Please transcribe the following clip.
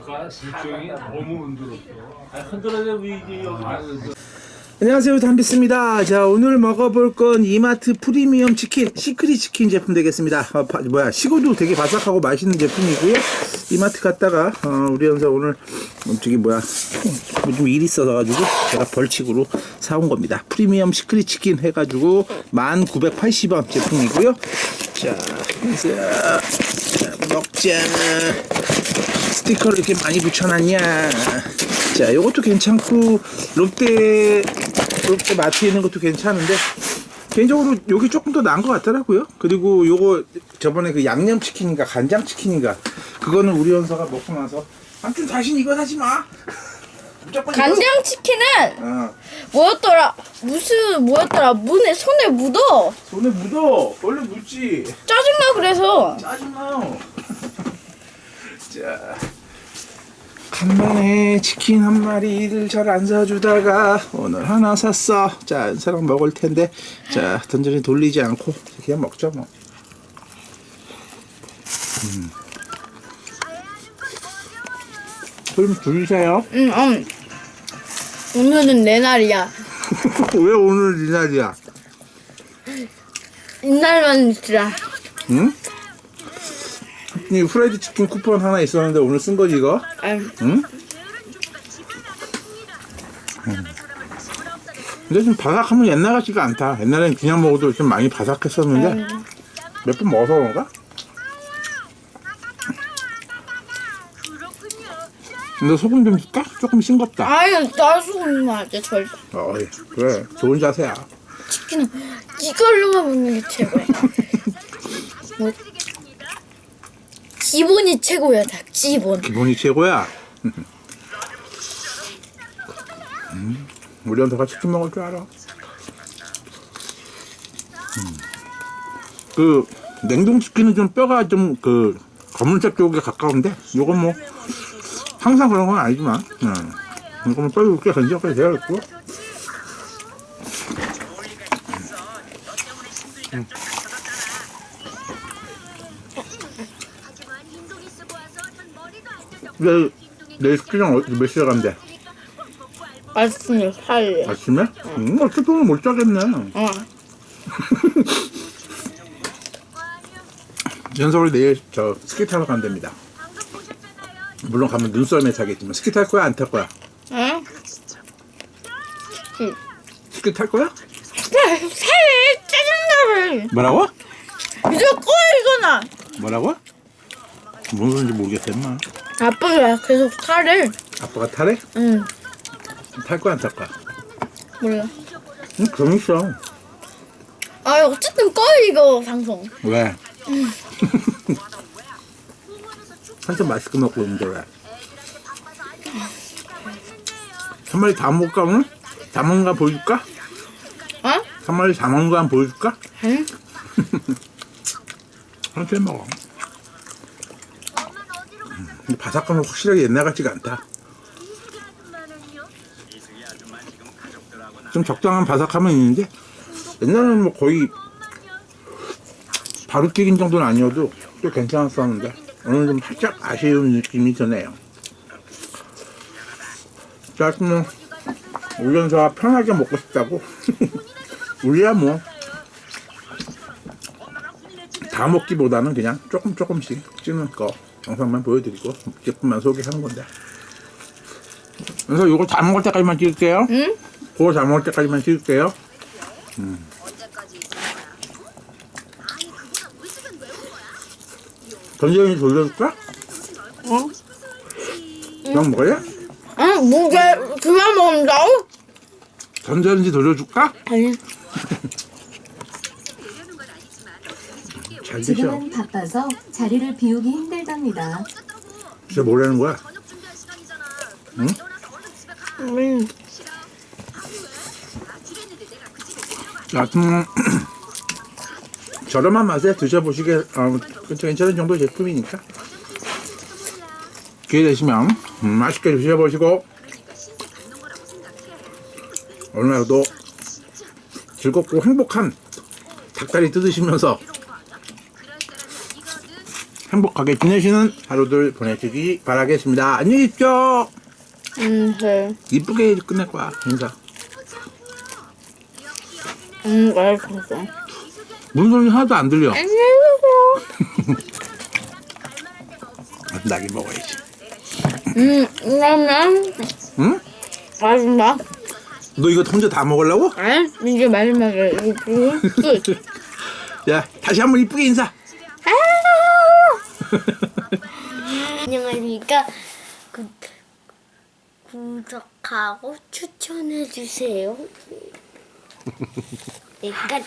아까 실정이 너무 흔들었어. 아, 흔들어야 위기. 여기 안녕하세요. 담비스입니다. 자 오늘 먹어볼 건 이마트 프리미엄 치킨 시크릿 치킨 제품 되겠습니다. 어, 바- 뭐야 식어도 되게 바삭하고 맛있는 제품이고요. 이마트 갔다가 어, 우리 연사 오늘 어, 저기 뭐야 좀 일이 있어서 가지고 제가 벌칙으로 사온 겁니다. 프리미엄 시크릿 치킨 해가지고 1980원 제품이고요. 자, 자, 자 먹자 스티커를 이렇게 많이 붙여놨냐. 자, 요것도 괜찮고, 롯데, 롯데 마트에 있는 것도 괜찮은데, 개인적으로 요게 조금 더 나은 것 같더라고요. 그리고 요거, 저번에 그 양념치킨인가, 간장치킨인가, 그거는 우리 연서가 먹고 나서, 아무튼 다신 이거 사지 마! 무조건 이거 사- 간장치킨은 어, 뭐였더라? 무슨 뭐였더라? 문에 손에 묻어. 손에 묻어! 원래 묻지! 짜증나 그래서. 짜증나요. 자, 간만에 치킨 한 마리를 잘 안 사주다가 오늘 하나 샀어. 자, 사람 먹을 텐데, 자, 던전히 돌리지 않고 그냥 먹자 뭐. 음. 그럼 줄이세요. 응, 응. 오늘은 내 날이야. 왜 오늘 이 날이야? 이날만 있으라. 응? 이 프라이드 치킨 쿠폰 하나 있었는데 오늘 쓴 거지 이거? 응. 응? 음. 근데 좀 바삭하면 옛날 같지가 않다. 옛날엔 그냥 먹어도 좀 많이 바삭했었는데 몇 번 먹어서 그런가? 근데 소금 좀 줄까? 조금 싱겁다. 아유, 나수는 맞아, 절대. 어이, 그래. 좋은 자세야. 치킨은 이걸로만 먹는 게 최고야. 뭐, 기본이 최고야, 다 기본. 기본이 최고야. 음, 우리 연서가 치킨 먹을 줄 알아. 음. 그 냉동 치킨은 좀 뼈가 좀 그 검은색 쪽에 가까운데 요건 뭐 항상 그런 건 아니지만 음. 이거는 뼈가 꽤 건조하게 되어 있고 내, 내 스키장 어디 몇 시에 간대? 아침에 살래. 아침에? 음, 어떻게 보면 못 자겠네. 어. 연서울 내일 저 스키 타러 간답니다. 물론 가면 눈썰매 타겠지만 스키 탈 거야 안 탈 거야? 응? 스키 탈 거야? 살래, 짜증나를. 뭐라고? 이제 꺼, 이거나. 뭐라고? 뭔 소리인지 모르겠어 임마. 아빠가 계속 살을. 아빠가 타래? 응, 탈 거야 안 탈 거야? 몰라. 응 있어. 아, 어쨌든 꺼, 이거 방송. 왜? 한참 맛있게 먹고 있는데 왜? 한 마리 다 먹을까 오늘? 다 먹는 거 보여줄까? 어? 한 마리 다 먹는 거 한번 보여줄까? 응? 천천히 먹어. 음, 근데 바삭함은 확실하게 옛날 같지가 않다. 좀 적당한 바삭함은 있는데 옛날에는 뭐 거의 바로 튀긴 정도는 아니어도 또 괜찮았었는데 오늘 좀 살짝 아쉬운 느낌이 드네요. 자, 그러면 우연서가 편하게 먹고 싶다고. 우리야 뭐. 다 먹기보다는 그냥 조금 조금씩 찍는 거 영상만 보여드리고 제품만 소개하는 건데 그래서 이거 다 먹을 때까지만 찍을게요 응? 그거 다 먹을 때까지만 찍을게요 음. 전재현이 돌려줄까? 어? 그냥 먹어야? 응, 무게 그만 먹는다고? 전재현이 돌려줄까? 아니. 잘 드셔 지금은 바빠서 자리를 비우기 힘들답니다. 진짜 뭐라는 거야? 음. 하여튼 저렴한 맛에 드셔보시게 어, 괜찮은 정도 제품이니까. 기회 되시면 음, 맛있게 드셔보시고. 오늘도 즐겁고 행복한 닭다리 뜯으시면서 행복하게 지내시는 하루들 보내시기 바라겠습니다. 안녕히 계십시오. 음, 네. 이쁘게 끝낼 거야 인사. 음, 맛있었어. 무슨 소리 하나도 안 들려. 안녕히 계세요. 낙이 먹어야지. 음, 그러면 응? 마지막. 너 이거 혼자 다 먹으려고? 아, 이제 마지막에 이거 끝. 야 다시 한번 이쁘게 인사. 안녕하십니까. 구, 구독하고 추천해주세요. 네, 끝.